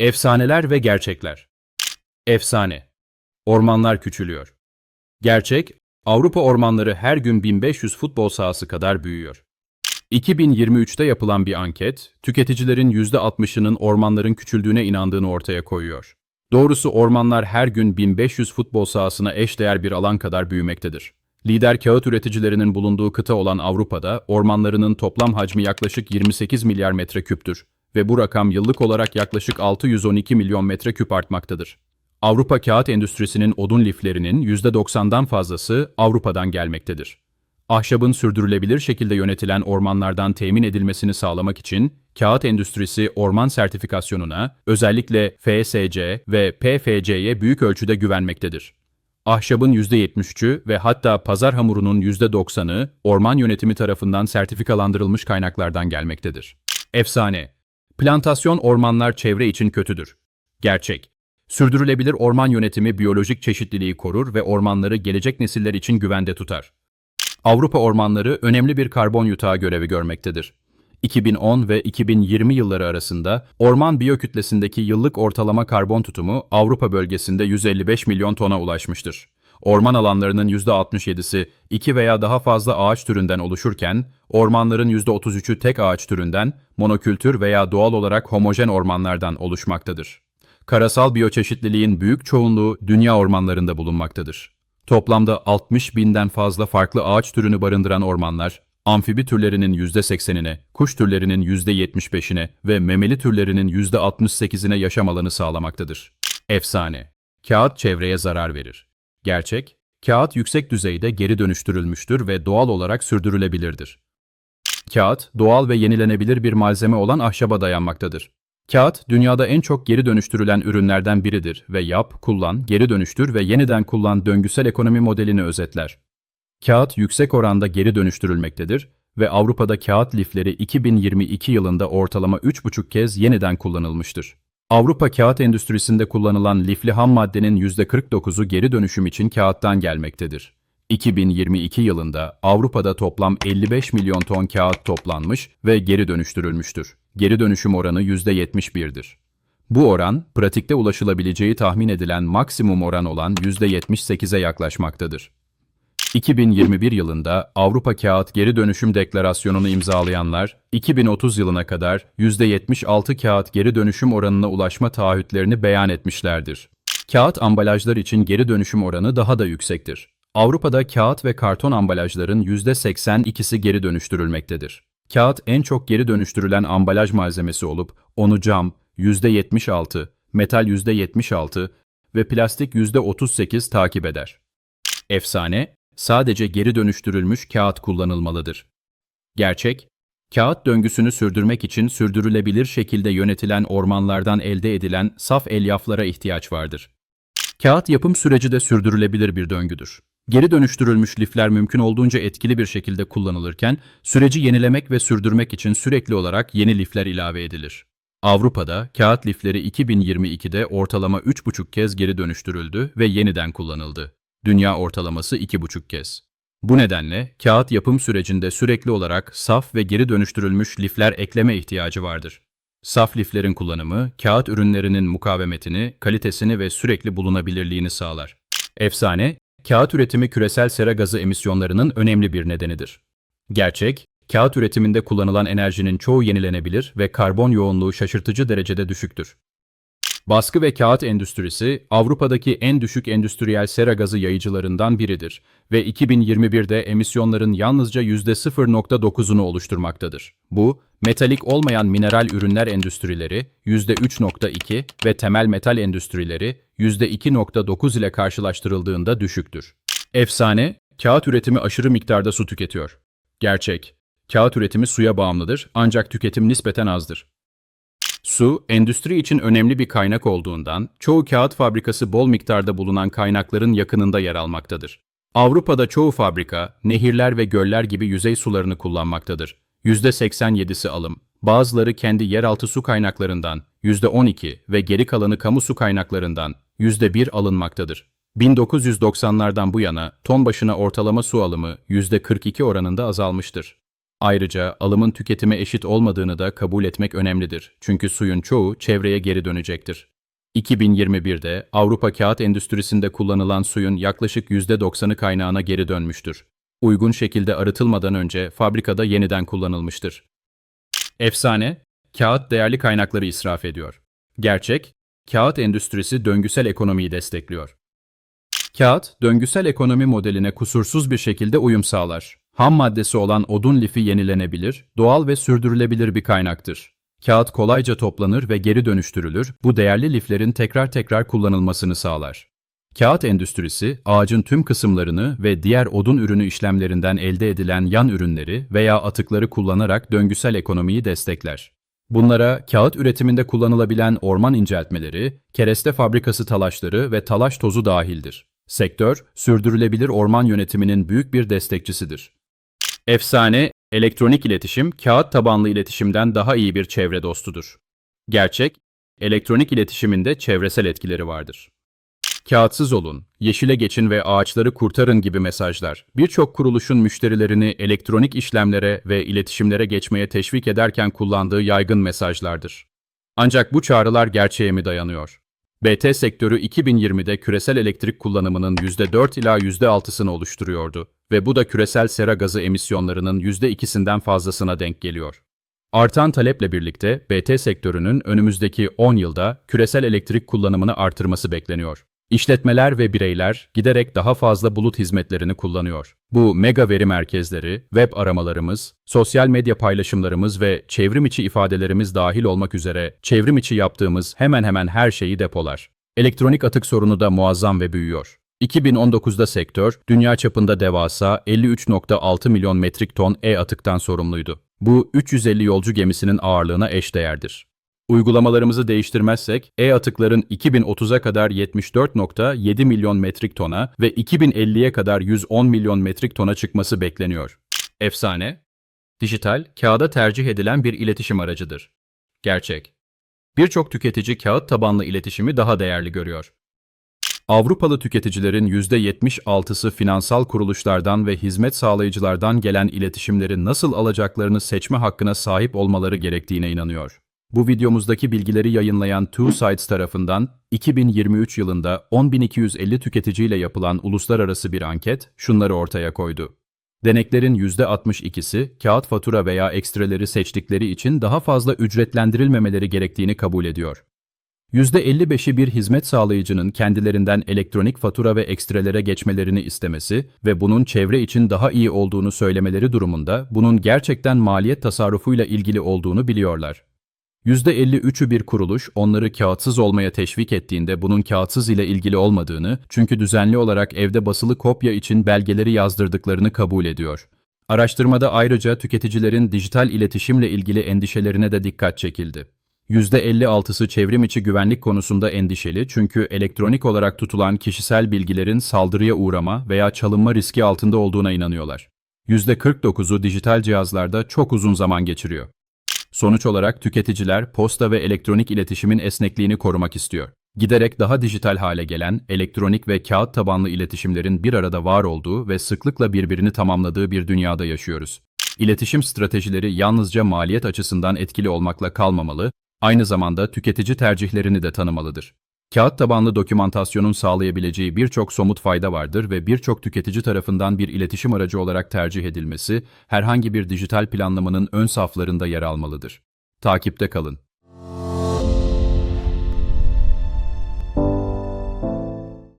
Efsaneler ve gerçekler. Efsane. Ormanlar küçülüyor. Gerçek, Avrupa ormanları her gün 1500 futbol sahası kadar büyüyor. 2023'te yapılan bir anket, tüketicilerin %60'ının ormanların küçüldüğüne inandığını ortaya koyuyor. Doğrusu ormanlar her gün 1500 futbol sahasına eşdeğer bir alan kadar büyümektedir. Lider kağıt üreticilerinin bulunduğu kıta olan Avrupa'da ormanlarının toplam hacmi yaklaşık 28 milyar metreküptür ve bu rakam yıllık olarak yaklaşık 612 milyon metreküp artmaktadır. Avrupa kağıt endüstrisinin odun liflerinin %90'dan fazlası Avrupa'dan gelmektedir. Ahşabın sürdürülebilir şekilde yönetilen ormanlardan temin edilmesini sağlamak için kağıt endüstrisi orman sertifikasyonuna, özellikle FSC ve PFC'ye büyük ölçüde güvenmektedir. Ahşabın %73'ü ve hatta pazar hamurunun %90'ı orman yönetimi tarafından sertifikalandırılmış kaynaklardan gelmektedir. Efsane. Plantasyon ormanlar çevre için kötüdür. Gerçek. Sürdürülebilir orman yönetimi biyolojik çeşitliliği korur ve ormanları gelecek nesiller için güvende tutar. Avrupa ormanları önemli bir karbon yutağı görevi görmektedir. 2010 ve 2020 yılları arasında orman biyokütlesindeki yıllık ortalama karbon tutumu Avrupa bölgesinde 155 milyon tona ulaşmıştır. Orman alanlarının %67'si iki veya daha fazla ağaç türünden oluşurken, ormanların %33'ü tek ağaç türünden, monokültür veya doğal olarak homojen ormanlardan oluşmaktadır. Karasal biyoçeşitliliğin büyük çoğunluğu dünya ormanlarında bulunmaktadır. Toplamda 60 binden fazla farklı ağaç türünü barındıran ormanlar, amfibi türlerinin %80'ine, kuş türlerinin %75'ine ve memeli türlerinin %68'ine yaşam alanı sağlamaktadır. Efsane. Kağıt çevreye zarar verir. Gerçek, kağıt yüksek düzeyde geri dönüştürülmüştür ve doğal olarak sürdürülebilirdir. Kağıt, doğal ve yenilenebilir bir malzeme olan ahşaba dayanmaktadır. Kağıt, dünyada en çok geri dönüştürülen ürünlerden biridir ve yap, kullan, geri dönüştür ve yeniden kullan döngüsel ekonomi modelini özetler. Kağıt yüksek oranda geri dönüştürülmektedir ve Avrupa'da kağıt lifleri 2022 yılında ortalama 3,5 kez yeniden kullanılmıştır. Avrupa kağıt endüstrisinde kullanılan lifli ham maddenin %49'u geri dönüşüm için kağıttan gelmektedir. 2022 yılında Avrupa'da toplam 55 milyon ton kağıt toplanmış ve geri dönüştürülmüştür. Geri dönüşüm oranı %71'dir. Bu oran, pratikte ulaşılabileceği tahmin edilen maksimum oran olan %78'e yaklaşmaktadır. 2021 yılında Avrupa Kağıt Geri Dönüşüm Deklarasyonu'nu imzalayanlar, 2030 yılına kadar %76 kağıt geri dönüşüm oranına ulaşma taahhütlerini beyan etmişlerdir. Kağıt ambalajlar için geri dönüşüm oranı daha da yüksektir. Avrupa'da kağıt ve karton ambalajların %82'si geri dönüştürülmektedir. Kağıt en çok geri dönüştürülen ambalaj malzemesi olup, onu cam %76, metal %76 ve plastik %38 takip eder. Efsane, sadece geri dönüştürülmüş kağıt kullanılmalıdır. Gerçek, kağıt döngüsünü sürdürmek için sürdürülebilir şekilde yönetilen ormanlardan elde edilen saf elyaflara ihtiyaç vardır. Kağıt yapım süreci de sürdürülebilir bir döngüdür. Geri dönüştürülmüş lifler mümkün olduğunca etkili bir şekilde kullanılırken, süreci yenilemek ve sürdürmek için sürekli olarak yeni lifler ilave edilir. Avrupa'da kağıt lifleri 2022'de ortalama 3,5 kez geri dönüştürüldü ve yeniden kullanıldı. Dünya ortalaması 2,5 kez. Bu nedenle kağıt yapım sürecinde sürekli olarak saf ve geri dönüştürülmüş lifler ekleme ihtiyacı vardır. Saf liflerin kullanımı, kağıt ürünlerinin mukavemetini, kalitesini ve sürekli bulunabilirliğini sağlar. Efsane, kağıt üretimi küresel sera gazı emisyonlarının önemli bir nedenidir. Gerçek, kağıt üretiminde kullanılan enerjinin çoğu yenilenebilir ve karbon yoğunluğu şaşırtıcı derecede düşüktür. Baskı ve kağıt endüstrisi Avrupa'daki en düşük endüstriyel sera gazı yayıcılarından biridir ve 2021'de emisyonların yalnızca %0.9'unu oluşturmaktadır. Bu, metalik olmayan mineral ürünler endüstrileri %3.2 ve temel metal endüstrileri %2.9 ile karşılaştırıldığında düşüktür. Efsane, kağıt üretimi aşırı miktarda su tüketiyor. Gerçek, kağıt üretimi suya bağımlıdır ancak tüketim nispeten azdır. Su, endüstri için önemli bir kaynak olduğundan, çoğu kağıt fabrikası bol miktarda bulunan kaynakların yakınında yer almaktadır. Avrupa'da çoğu fabrika, nehirler ve göller gibi yüzey sularını kullanmaktadır. %87'si alım, bazıları kendi yeraltı su kaynaklarından, %12 ve geri kalanı kamu su kaynaklarından, %1 alınmaktadır. 1990'lardan bu yana ton başına ortalama su alımı %42 oranında azalmıştır. Ayrıca alımın tüketime eşit olmadığını da kabul etmek önemlidir. Çünkü suyun çoğu çevreye geri dönecektir. 2021'de Avrupa kağıt endüstrisinde kullanılan suyun yaklaşık %90'ı kaynağına geri dönmüştür. Uygun şekilde arıtılmadan önce fabrikada yeniden kullanılmıştır. Efsane, kağıt değerli kaynakları israf ediyor. Gerçek, kağıt endüstrisi döngüsel ekonomiyi destekliyor. Kağıt, döngüsel ekonomi modeline kusursuz bir şekilde uyum sağlar. Ham maddesi olan odun lifi yenilenebilir, doğal ve sürdürülebilir bir kaynaktır. Kağıt kolayca toplanır ve geri dönüştürülür, bu değerli liflerin tekrar tekrar kullanılmasını sağlar. Kağıt endüstrisi, ağacın tüm kısımlarını ve diğer odun ürünü işlemlerinden elde edilen yan ürünleri veya atıkları kullanarak döngüsel ekonomiyi destekler. Bunlara kağıt üretiminde kullanılabilen orman inceltmeleri, kereste fabrikası talaşları ve talaş tozu dahildir. Sektör, sürdürülebilir orman yönetiminin büyük bir destekçisidir. Efsane, elektronik iletişim, kağıt tabanlı iletişimden daha iyi bir çevre dostudur. Gerçek, elektronik iletişiminde çevresel etkileri vardır. Kağıtsız olun, yeşile geçin ve ağaçları kurtarın gibi mesajlar, birçok kuruluşun müşterilerini elektronik işlemlere ve iletişimlere geçmeye teşvik ederken kullandığı yaygın mesajlardır. Ancak bu çağrılar gerçeğe mi dayanıyor? BT sektörü 2020'de küresel elektrik kullanımının %4 ila %6'sını oluşturuyordu ve bu da küresel sera gazı emisyonlarının %2'sinden fazlasına denk geliyor. Artan taleple birlikte BT sektörünün önümüzdeki 10 yılda küresel elektrik kullanımını artırması bekleniyor. İşletmeler ve bireyler giderek daha fazla bulut hizmetlerini kullanıyor. Bu mega veri merkezleri, web aramalarımız, sosyal medya paylaşımlarımız ve çevrim içi ifadelerimiz dahil olmak üzere çevrim içi yaptığımız hemen hemen her şeyi depolar. Elektronik atık sorunu da muazzam ve büyüyor. 2019'da sektör, dünya çapında devasa 53.6 milyon metrik ton e-atıktan sorumluydu. Bu 350 yolcu gemisinin ağırlığına eşdeğerdir. Uygulamalarımızı değiştirmezsek e-atıkların 2030'a kadar 74.7 milyon metrik tona ve 2050'ye kadar 110 milyon metrik tona çıkması bekleniyor. Efsane, dijital, kağıda tercih edilen bir iletişim aracıdır. Gerçek. Birçok tüketici kağıt tabanlı iletişimi daha değerli görüyor. Avrupalı tüketicilerin %76'sı finansal kuruluşlardan ve hizmet sağlayıcılardan gelen iletişimleri nasıl alacaklarını seçme hakkına sahip olmaları gerektiğine inanıyor. Bu videomuzdaki bilgileri yayınlayan Two Sides tarafından 2023 yılında 10.250 tüketiciyle yapılan uluslararası bir anket şunları ortaya koydu. Deneklerin %62'si kağıt fatura veya ekstreleri seçtikleri için daha fazla ücretlendirilmemeleri gerektiğini kabul ediyor. %55'i bir hizmet sağlayıcının kendilerinden elektronik fatura ve ekstrelere geçmelerini istemesi ve bunun çevre için daha iyi olduğunu söylemeleri durumunda bunun gerçekten maliyet tasarrufuyla ilgili olduğunu biliyorlar. %53'ü bir kuruluş onları kağıtsız olmaya teşvik ettiğinde bunun kağıtsız ile ilgili olmadığını, çünkü düzenli olarak evde basılı kopya için belgeleri yazdırdıklarını kabul ediyor. Araştırmada ayrıca tüketicilerin dijital iletişimle ilgili endişelerine de dikkat çekildi. %56'sı çevrim içi güvenlik konusunda endişeli çünkü elektronik olarak tutulan kişisel bilgilerin saldırıya uğrama veya çalınma riski altında olduğuna inanıyorlar. %49'u dijital cihazlarda çok uzun zaman geçiriyor. Sonuç olarak tüketiciler posta ve elektronik iletişimin esnekliğini korumak istiyor. Giderek daha dijital hale gelen, elektronik ve kağıt tabanlı iletişimlerin bir arada var olduğu ve sıklıkla birbirini tamamladığı bir dünyada yaşıyoruz. İletişim stratejileri yalnızca maliyet açısından etkili olmakla kalmamalı, aynı zamanda tüketici tercihlerini de tanımalıdır. Kağıt tabanlı dokümantasyonun sağlayabileceği birçok somut fayda vardır ve birçok tüketici tarafından bir iletişim aracı olarak tercih edilmesi, herhangi bir dijital planlamanın ön saflarında yer almalıdır. Takipte kalın.